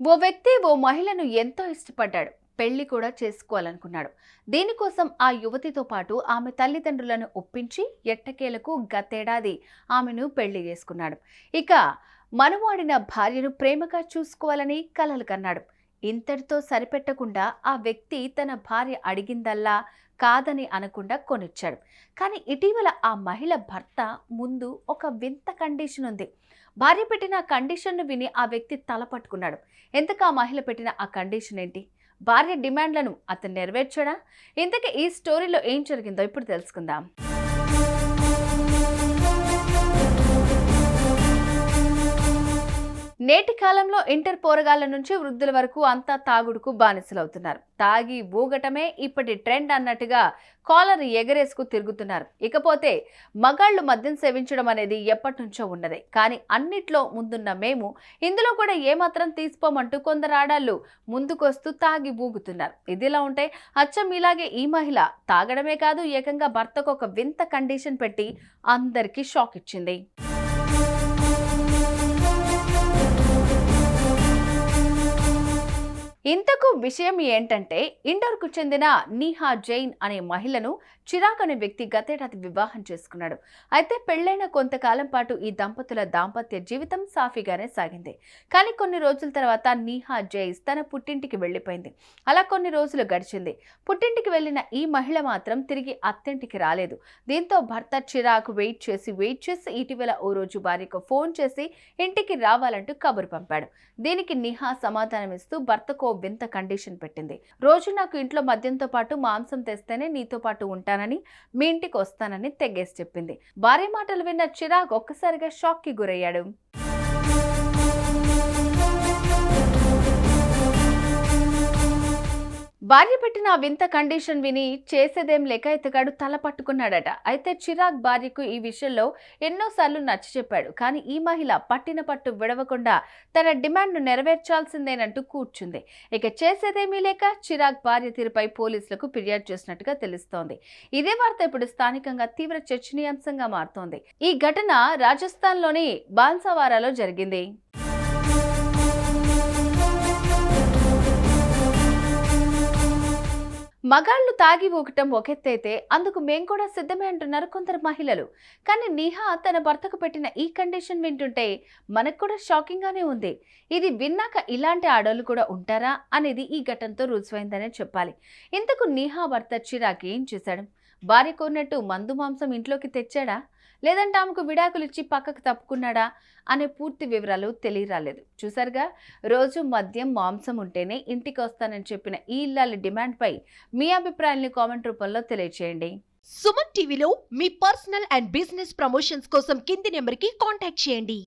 ఓ వ్యక్తి ఓ మహిళను ఎంతో ఇష్టపడ్డాడు. పెళ్ళి కూడా చేసుకోవాలనుకున్నాడు. దీనికోసం ఆ యువతితో పాటు ఆమె తల్లిదండ్రులను ఒప్పించి ఎట్టకేలకు గతేడాది ఆమెను పెళ్ళి చేసుకున్నాడు. ఇక మనవాడిన భార్యను ప్రేమగా చూసుకోవాలని కలలు కన్నాడు. ఇంతటితో సరిపెట్టకుండా ఆ వ్యక్తి తన భార్య అడిగిందల్లా కాదని అనకుండా కొనిచ్చాడు. కానీ ఇటీవల ఆ మహిళ భర్త ముందు ఒక వింత కండిషన్ ఉంది. భార్య పెట్టిన ఆ కండిషన్ను విని ఆ వ్యక్తి తల పట్టుకున్నాడు. ఎందుకు ఆ మహిళ పెట్టిన ఆ కండిషన్ ఏంటి? భార్య డిమాండ్లను అతను నెరవేర్చాడా? ఇంతకీ ఈ స్టోరీలో ఏం జరిగిందో ఇప్పుడు తెలుసుకుందాం. నేటి కాలంలో ఇంటర్ పోరగాళ్ళ నుంచి వృద్ధుల వరకు అంతా తాగుడుకు బానిసలవుతున్నారు. తాగి ఊగటమే ఇప్పటి ట్రెండ్ అన్నట్టుగా కాలర్ ఎగరేసుకు తిరుగుతున్నారు. ఇకపోతే మగాళ్ళు మద్యం సేవించడం అనేది ఎప్పటి నుంచో ఉన్నదే. కానీ అన్నిట్లో ముందున్న మేము ఇందులో కూడా ఏమాత్రం తీసుకోమంటూ కొందరు ఆడాళ్ళు ముందుకొస్తూ తాగి ఊగుతున్నారు. ఇదిలా ఉంటే అచ్చం ఇలాగే ఈ మహిళ తాగడమే కాదు ఏకంగా భర్తకు ఒక వింత కండిషన్ పెట్టి అందరికీ షాక్ ఇచ్చింది. ఇంతకు విషయం ఏంటంటే ఇండోర్కు చెందిన నీహా జైన్ అనే మహిళను చిరాక్ అనే వ్యక్తి గతేడాది వివాహం చేసుకున్నాడు. అయితే పెళ్ళైన కొంతకాలం పాటు ఈ దంపతుల దాంపత్య జీవితం సాఫీగానే సాగింది. కానీ కొన్ని రోజుల తర్వాత నీహా జైస్ తన పుట్టింటికి వెళ్ళిపోయింది. అలా కొన్ని రోజులు గడిచింది. పుట్టింటికి వెళ్ళిన ఈ మహిళ మాత్రం తిరిగి అత్తింటికి రాలేదు. దీంతో భర్త చిరాక్ వెయిట్ చేసి వెయిట్ చేసి ఇటీవల ఓ రోజు భార్యకు ఫోన్ చేసి ఇంటికి రావాలంటూ కబురు పంపాడు. దీనికి నిహా సమాధానమిస్తూ భర్తకు ఓ వింత కండిషన్ పెట్టింది. రోజు నాకు ఇంట్లో మద్యంతో పాటు మాంసం తెస్తేనే నీతో పాటు ఉంటానని మీ ఇంటికి వస్తానని తెగేసి చెప్పింది. భార్య మాటలు విన్న చిరాగ్ ఒక్కసారిగా షాక్కి గురయ్యాడు. భార్య పెట్టిన ఆ వింత కండిషన్ విని చేసేదేం లేక ఇతగాడు తల పట్టుకున్నాడట. అయితే చిరాగ్ భార్యకు ఈ విషయంలో ఎన్నోసార్లు నచ్చ చెప్పాడు. కానీ ఈ మహిళ పట్టిన పట్టు విడవకుండా తన డిమాండ్ను నెరవేర్చాల్సిందేనంటూ కూర్చుంది. ఇక చేసేదేమీ లేక చిరాగ్ భార్య తీరుపై పోలీసులకు ఫిర్యాదు చేసినట్టుగా తెలుస్తోంది. ఇదే వార్త ఇప్పుడు స్థానికంగా తీవ్ర చర్చనీయాంశంగా మారుతోంది. ఈ ఘటన రాజస్థాన్లోని బాన్సవారాలో జరిగింది. మగాళ్ళు తాగి ఊగటం ఒకెత్తైతే అందుకు మేం కూడా సిద్ధమే అంటున్నారు కొందరు మహిళలు. కానీ నిహా తన భర్తకు పెట్టిన ఈ కండిషన్ వింటుంటే మనకు కూడా షాకింగ్ గానే ఉంది. ఇది విన్నాక ఇలాంటి ఆడోళ్ళు కూడా ఉంటారా అనేది ఈ ఘటనతో రుజువైందనే చెప్పాలి. ఇంతకు నిహా భర్త చిరాకి ఏం చేశాడు? భార్య కోరినట్టు మందు మాంసం ఇంట్లోకి తెచ్చాడా? లేదంటే ఆమెకు విడాకులు ఇచ్చి పక్కకు తప్పుకున్నాడా అనే పూర్తి వివరాలు తెలియరాలేదు. చూసారుగా రోజు మద్యం మాంసం ఉంటేనే ఇంటికి వస్తానని చెప్పిన ఈ ఇల్లాలి డిమాండ్పై మీ అభిప్రాయాన్ని కామెంట్ రూపంలో తెలియచేయండి. సుమన్ టీవీలో మీ పర్సనల్ అండ్ బిజినెస్ ప్రమోషన్స్ కోసం కింది నెంబర్కి కాంటాక్ట్ చేయండి.